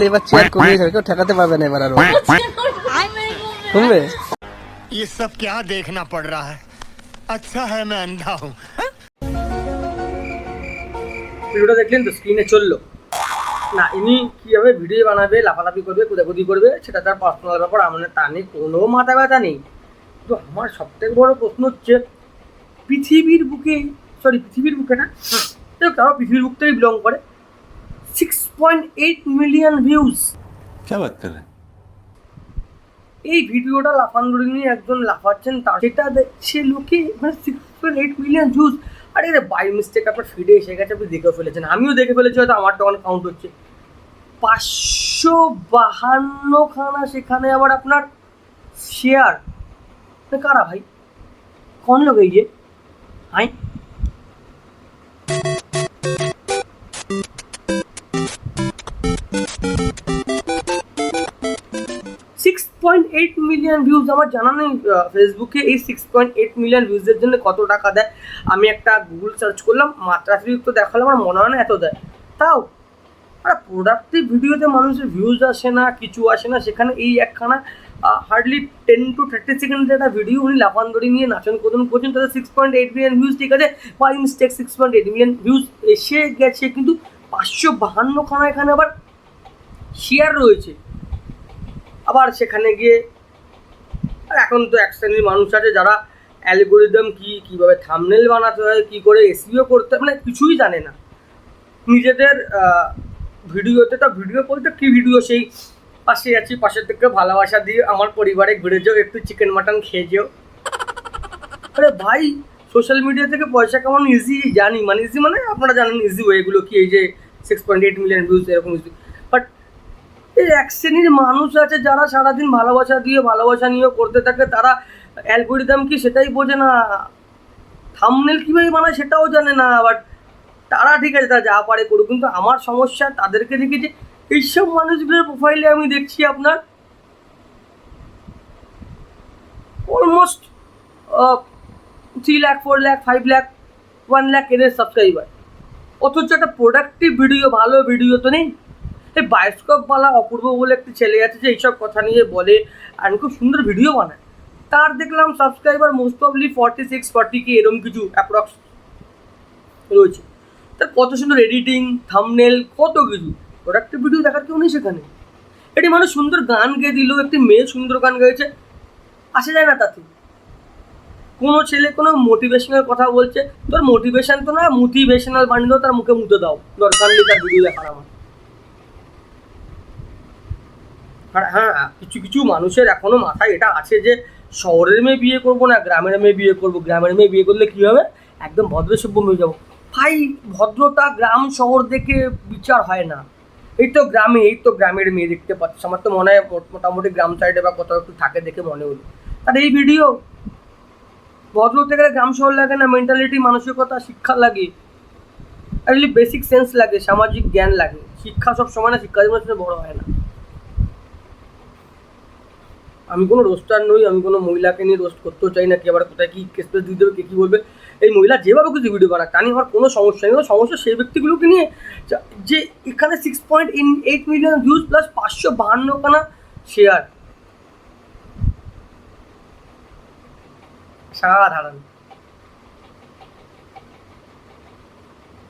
এবার চেয়ার কমিয়ে যাবে কেউ ঠেকাতে পারবে না এবার আর ও। কমবে ये सब क्या देखना पड़ रहा है अच्छा है मैं अंधा हूँ ভিডিওটা দেখলেন তো স্ক্রিনে চললো না ইনি কীভাবে ভিডিও বানাবে লাফালাফি করবে কুদাকুদি করবে সেটা তার পার্সোনাল ব্যাপার আমার তা নিয়ে কোনো মাথা ব্যথা নেই তো আমার সবথেকে বড় প্রশ্ন হচ্ছে পৃথিবীর বুকে সরি পৃথিবীর বুকে না যাই হোক, তারাও পৃথিবীর বুক থেকে বিলং করে six point eight million views क्या बात कर रहे हैं এই ভিডিওটা লাফান্দুরি নিয়ে একজন লাফাচ্ছেন তার সেটা দেখছে লোকে মানে six point eight million views আরে রে বাই মিস্টেক আপনার ফিডে এসে গেছে আপনি দেখে ফেলেছেন আমিও দেখে ফেলেছি হয়তো আমার তখন কাউন্ট হচ্ছে পাঁচশো বাহান্নখানা সেখানে আবার আপনার শেয়ার কারা ভাই কোন লোক এই যে high point eight million views আমার জানা নেই ফেসবুকে এই সিক্স পয়েন্ট এইট মিলিয়ন ভিউজের জন্য কত টাকা দেয়? আমি একটা গুগল সার্চ করলাম, মাত্রাতিরিক্ত দেখালাম আমার মনে হয় না এত দেয়। তাও, আর প্রোডাক্টে ভিডিওতে মানুষের ভিউজ আসে না, কিছু আসে না, সেখানে এই একখানা হার্ডলি টেন টু থার্টি সেকেন্ডের একটা ভিডিও উনি লাফান্দরি নিয়ে নাচন কদন করছেন তাদের six point eight million views ঠিক আছে? By mistake six point eight million views এসে গেছে, কিন্তু পাঁচশো বাহান্নখানা এখানে আবার শেয়ার রয়েছে। আবার সেখানে গিয়ে আর এখন তো এক শ্রেণির মানুষ আছে যারা অ্যালগোরিদম কি কীভাবে থামনেল বানাতে হয় কি করে এসিও করতে হয়, মানে কিছুই জানে না। নিজেদের ভিডিওতে তো ভিডিও বলতে কি ভিডিও সেই পাশে আছি পাশের থেকে ভালোবাসা দিয়ে আমার পরিবারে ঘুরে যাও একটু চিকেন মাটন খেয়ে যেও। আরে ভাই সোশ্যাল মিডিয়া থেকে পয়সা কেমন ইজি জানি। মানে ইজি মানে আপনারা জানেন ইজি ওয়েগুলো কি এই যে six point eight million views এরকম ইজি এক শ্রেণির মানুষ আছে যারা সারাদিন ভালোবাসা দিয়ে ভালোবাসা নিয়েও করতে থাকে, তারা অ্যালগোরিদম কি সেটাই বোঝে না। থামনেল কীভাবে বানায় সেটাও জানে না বাট তারা ঠিক আছে, তারা যা পারে করুক। কিন্তু আমার সমস্যা তাদেরকে দেখি যে, এইসব মানুষগুলোর প্রোফাইলে আমি দেখছি আপনার almost three lakh four lakh five lakh one lakh এদের সাবস্ক্রাইবার অথচ একটা প্রোডাক্টিভ ভিডিও ভালো ভিডিও তো নেই। এই বায়োস্কোপওয়ালা অপূর্ব বলে একটি ছেলে আছে যে এইসব কথা নিয়ে বলে আর খুব সুন্দর ভিডিও বানায়। তার দেখলাম সাবস্ক্রাইবার মোস্ট অফলি ফর্টি সিক্স ফর্টি কি এরকম কিছু অ্যাপ্রক্স রয়েছে। তার কত সুন্দর এডিটিং থামনেল কত কিছু। প্রোডাক্টিভ ভিডিও দেখার কেউ নেই সেখানে। এটি মানুষ সুন্দর গান গেয়ে দিল একটি মেয়ে সুন্দর গান গেয়েছে আসা যায় না তাতে। কোনো ছেলে কোনো মোটিভেশনাল কথা বলছে, তোর মোটিভেশন তো না মোটিভেশনাল বানিয়ে দাও, তার মুখে মুতে দাও। দরকার নেই তার ভিডিও দেখার আমার। আর হ্যাঁ কিছু কিছু মানুষের এখনও মাথায় এটা আছে যে শহরের মেয়ে বিয়ে করব না, গ্রামের মেয়ে বিয়ে করব। গ্রামের মেয়ে বিয়ে করলে কী হবে? একদম ভদ্র সভ্য হয়ে যাব। ভাই, ভদ্রতা গ্রাম শহর দেখে বিচার হয় না। এই তো গ্রামে, এই তো গ্রামের মেয়ে দেখতে পাচ্ছি। আমার তো মনে হয় মোটামুটি গ্রাম সাইডে বা কোথাও একটু থাকে দেখে মনে হলো। আর এই ভিডিও ভদ্র হতে গেলে গ্রাম শহর লাগে না মেন্টালিটি মানসিকতা, শিক্ষা লাগে। আসলে বেসিক সেন্স লাগে, সামাজিক জ্ঞান লাগে। শিক্ষা সব সময় না, শিক্ষা জীবনের বড় হয় না। আমি কোনো রোস্টার নই, আমি কোনো মহিলাকে নিয়ে রোস্ট করতেও চাই না, কি আবার কোথায় কী কেসপেস দিয়ে দেবে কে কী বলবে। এই মহিলা যেভাবে কিছু ভিডিও বানাক, তা নিয়ে কোনো সমস্যা নেই। সমস্যা সেই ব্যক্তিগুলোকে নিয়ে যে এখানে six point in eight million views plus পাঁচশো বাহান্নখানা শেয়ার সাধারণ।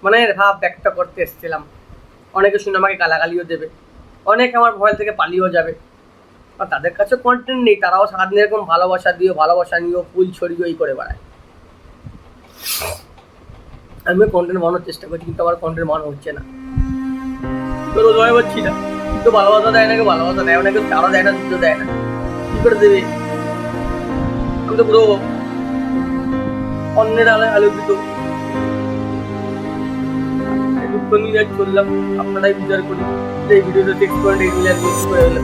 মানে ভাব ব্যক্ত করতে এসেছিলাম। অনেকে শুনে আমাকে গালাগালিও দেবে। অনেকে আমার ভয় থেকে পালিয়েও যাবে। আর তাদের কাছে কন্টেন্ট নেই, তারাও সারাদিন এরকম ভালোবাসা দিয়ে ভালোবাসা নিয়েও ফুল ছড়িয়ে এই করে বেড়ায়। আমি কন্টেন্ট বানানোর চেষ্টা করছি, কিন্তু আমার কন্টেন্ট বানানো হচ্ছে না। তো রোজগার পাচ্ছি না তো ভালোবাসা দেয় না কেউ ভালোবাসা দেয় না কেউ তারা দেয় না দুটো দেয় না, কি করে দেবে? আমি তো পুরো অন্যের আলোয় আলোকিত। দুঃখ নিয়ে চললাম, আপনারাই বিচার করুন যে এই ভিডিওটা সিক্স পয়েন্ট এইট মিলিয়ন করে হলো